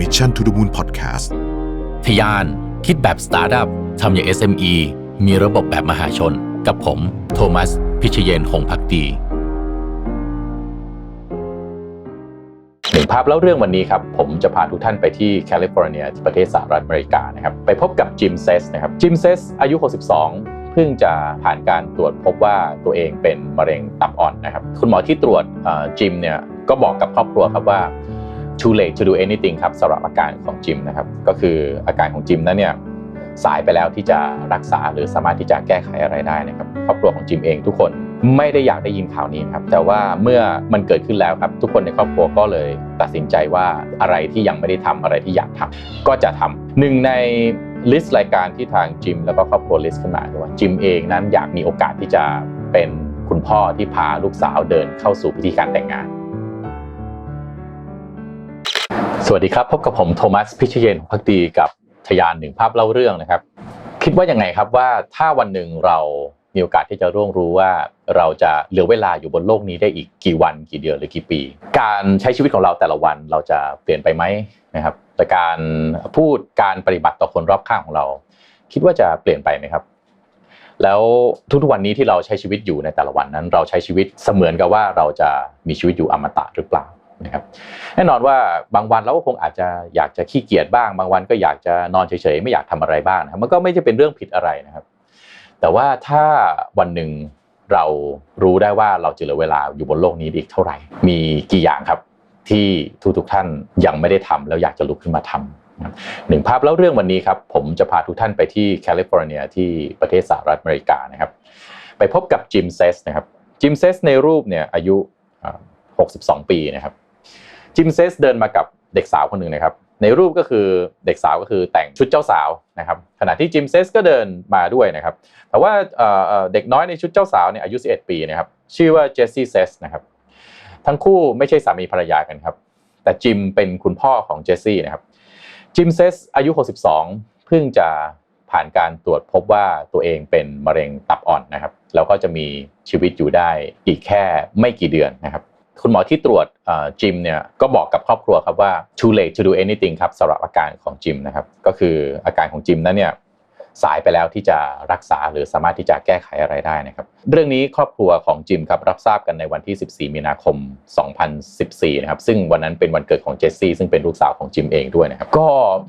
Mission to the Moon Podcast ทยาน คิดแบบสตาร์ทอัพทำอย่าง SME มีระบบแบบมหาชน กับผม โทมัส พิชเยนหงส์พักดีหนึ่งภาพเล่าเรื่องวันนี้ครับ ผมจะพาทุกท่านไปที่แคลิฟอร์เนียที่ประเทศสหรัฐอเมริกานะครับ ไปพบกับจิมเซสนะครับจิมเซสอายุ 62เพิ่งจะผ่านการตรวจพบว่าตัวเองเป็นมะเร็งตับอ่อนนะครับ คุณหมอที่ตรวจเอ่อจิมเนี่ยก็บอกกับครอบครัวครับว่า too late to do anything ครับสำหรับอาการของจิมนะครับก็คืออาการของจิมนั้นเนี่ยสายไปแล้วที่จะรักษาหรือสามารถที่จะแก้ไขอะไรได้นะครับครอบครัวของจิมเองทุกคนไม่ได้อยากได้ยินข่าวนี้ครับแต่ว่าเมื่อมันเกิดขึ้นแล้วครับทุกคนในครอบครัวก็เลยตัดสินใจว่าอะไรที่ยังไม่ได้ทำอะไรที่อยากทำก็จะทำหนึ่งในลิสต์รายการที่ทางจิมแล้วก็ครอบครัวลิสต์ขึ้นมาคือว่าจิมเองนั้นอยากมีโอกาสที่จะเป็นคุณพ่อที่พาลูกสาวเดินเข้าสู่พิธีการแต่งงาน วัสดีครับ พบกับผมโทมัสพิชเยนพักดีกับทยานหนึ่งภาพเล่าเรื่องนะครับ คิดว่ายังไงครับว่าถ้าวันหนึ่งเรามีโอกาสที่จะร่วงรู้ว่าเราจะเหลือเวลาอยู่บนโลกนี้ได้อีกกี่วันกี่เดือนหรือกี่ปี การใช้ชีวิตของเราแต่ละวันเราจะเปลี่ยนไปไหมนะครับแต่การพูดการปฏิบัติต่อคนรอบข้างของเรา คิดว่าจะเปลี่ยนไปไหมครับ แล้วทุกๆวันนี้ที่เราใช้ชีวิตอยู่ในแต่ละวันนั้น เราใช้ชีวิตเสมือนกับว่าเราจะมีชีวิตอยู่อมตะหรือเปล่า นะครับแน่นอนว่าบางวันเราก็คงอาจจะอยากจะขี้เกียจบ้าง บางวันก็อยากจะนอนเฉยๆไม่อยากทำอะไรบ้างนะครับมันก็ไม่ใช่เป็นเรื่องผิดอะไรนะครับ แต่ว่าถ้าวันหนึ่งเรารู้ได้ว่าเราจะเหลือเวลาอยู่บนโลกนี้อีกเท่าไหร่ มีกี่อย่างครับที่ทุกๆท่านยังไม่ได้ทำแล้วอยากจะลุกขึ้นมาทำหนึ่งภาพแล้วเรื่องวันนี้ครับ ผมจะพาทุกท่านไปที่แคลิฟอร์เนียที่ประเทศสหรัฐอเมริกานะครับ ไปพบกับจิมเซสนะครับจิมเซสในรูปเนี่ยอายุ 62 ปีนะครับ จิมเซสเดินมากับเด็กสาวคนหนึ่งนะครับ ในรูปก็คือเด็กสาวก็คือแต่งชุดเจ้าสาวนะครับ ขณะที่จิมเซสก็เดินมาด้วยนะครับ แต่ว่าเด็กน้อยในชุดเจ้าสาวเนี่ยอายุ 11 ปีนะครับ ชื่อว่าเจสซี่เซสนะครับ ทั้งคู่ไม่ใช่สามีภรรยากันครับ แต่จิมเป็นคุณพ่อของเจสซี่นะครับ จิมเซสอายุ 62 เพิ่งจะผ่านการตรวจพบว่าตัวเองเป็นมะเร็งตับอ่อนนะครับ แล้วก็จะมีชีวิตอยู่ได้อีกแค่ไม่กี่เดือนนะครับ คุณหมอที่ตรวจจิมเนี่ยก็บอกกับครอบครัวครับว่า too late to do anything ครับสำหรับอาการของจิมนะครับก็คืออาการของจิมนั้นเนี่ยสายไปแล้วที่จะรักษาหรือสามารถที่จะแก้ไขอะไรได้นะครับ เรื่องนี้ครอบครัวของจิมครับรับทราบกันในวันที่ 14 มีนาคม 2014 นะครับ ซึ่งวันนั้นเป็นวันเกิดของเจสซี่ซึ่งเป็นลูกสาวของจิมเองด้วยนะครับ ก็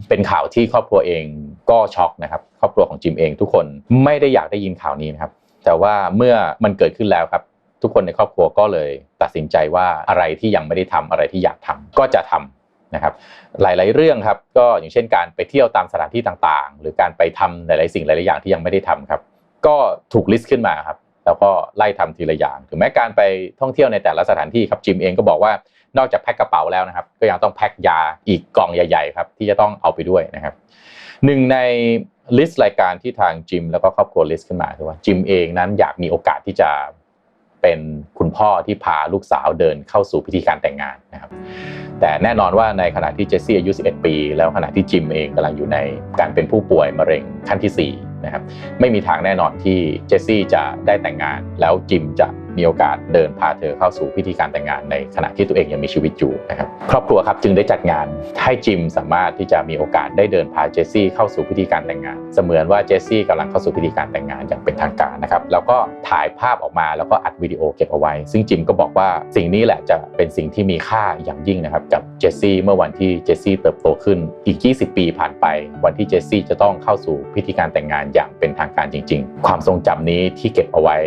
เป็นข่าวที่ครอบครัวเองก็ช็อกนะครับ ครอบครัวของจิมเองทุกคนไม่ได้อยากได้ยินข่าวนี้นะครับ แต่ว่าเมื่อมันเกิดขึ้นแล้วครับ ทุกคนในครอบครัวก็เลยตัดสินใจว่าอะไรที่ยังไม่ได้ทำอะไรที่อยากทำก็จะทำนะครับหลาย ๆ เรื่องครับก็อย่างเช่นการไปเที่ยวตามสถานที่ต่างๆ หรือการไปทำหลาย ๆ สิ่งหลาย ๆ อย่างที่ยังไม่ได้ทำครับ ก็ถูกลิสต์ขึ้นมาครับแล้วก็ไล่ทำทีละอย่าง ถึงแม้การไปท่องเที่ยวในแต่ละสถานที่ครับจิมเองก็บอกว่านอกจากแพ็คกระเป๋าแล้วนะครับ ก็ยังต้องแพ็คยาอีกกล่องใหญ่ๆครับที่จะต้องเอาไปด้วยนะครับหนึ่งในลิสต์รายการที่ทางจิมแล้วก็ครอบครัวลิสต์ขึ้นมาคือว่าจิมเองนั้นอยากมีโอกาสที่จะ เป็นคุณพ่อที่พาลูกสาวเดินเข้าสู่พิธีการแต่งงานนะครับ แต่แน่นอนว่าในขณะที่เจสซี่อายุ 11 ปี แล้วขณะที่จิมเองกำลังอยู่ในการเป็นผู้ป่วยมะเร็งขั้นที่4นะครับไม่มีทางแน่นอนที่เจสซี่จะได้แต่งงาน แล้วจิมจะ มีโอกาสเดินพาเธอเข้าสู่พิธีการแต่งงานในขณะที่ตัวเองยังมีชีวิตอยู่นะครับครอบครัวครับจึงได้จัดงานให้จิมสามารถที่จะมีโอกาสได้เดินพาเจสซี่เข้าสู่พิธีการแต่งงาน เสมือนว่าเจสซี่กำลังเข้าสู่พิธีการแต่งงานอย่างเป็นทางการนะครับแล้วก็ถ่ายภาพออกมาแล้วก็อัดวิดีโอเก็บเอาไว้ ซึ่งจิมก็บอกว่าสิ่งนี้แหละจะเป็นสิ่งที่มีค่าอย่างยิ่งนะครับกับเจสซี่เมื่อวันที่เจสซี่เติบโตขึ้นอีก 20 ปีผ่านไป วันที่เจสซี่จะต้องเข้าสู่พิธีการแต่งงานอย่างเป็นทางการจริง ๆ ความทรงจำนี้ที่เก็บเอาไว้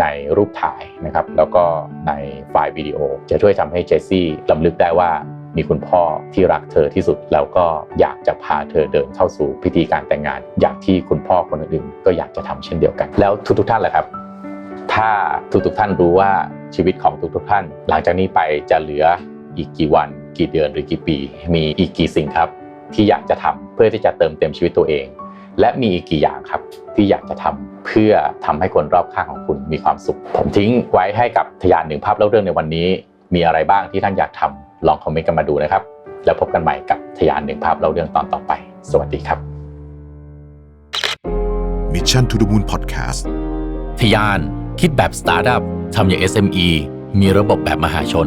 ในรูปถ่ายนะครับ แล้วก็ในไฟล์วิดีโอ จะช่วยทำให้เจสซี่ลำลึกได้ว่ามีคุณพ่อที่รักเธอที่สุดแล้วก็อยากจะพาเธอเดินเข้าสู่พิธีการแต่งงาน อย่างที่คุณพ่อคนอื่นก็อยากจะทำเช่นเดียวกัน แล้วทุกๆท่านแหละครับ ถ้าทุกๆท่านรู้ว่าชีวิตของทุกๆท่าน หลังจากนี้ไปจะเหลืออีกกี่วัน กี่เดือนหรือกี่ปี มีอีกกี่สิ่งครับ ที่อยากจะทำเพื่อที่จะเติมเต็มชีวิตตัวเอง และมีอีกกี่อย่างครับที่อยากจะทำเพื่อทำให้คนรอบข้างของคุณมีความสุข ผมทิ้งไว้ให้กับทยานหนึ่งภาพเล่าเรื่องในวันนี้ มีอะไรบ้างที่ท่านอยากทำลองคอมเมนต์กันมาดูนะครับ แล้วพบกันใหม่กับทยานหนึ่งภาพเล่าเรื่องตอนต่อไป สวัสดีครับ Mission to the Moon Podcast ทยาน คิดแบบสตาร์ทอัพทำอย่าง SME มีระบบแบบมหาชน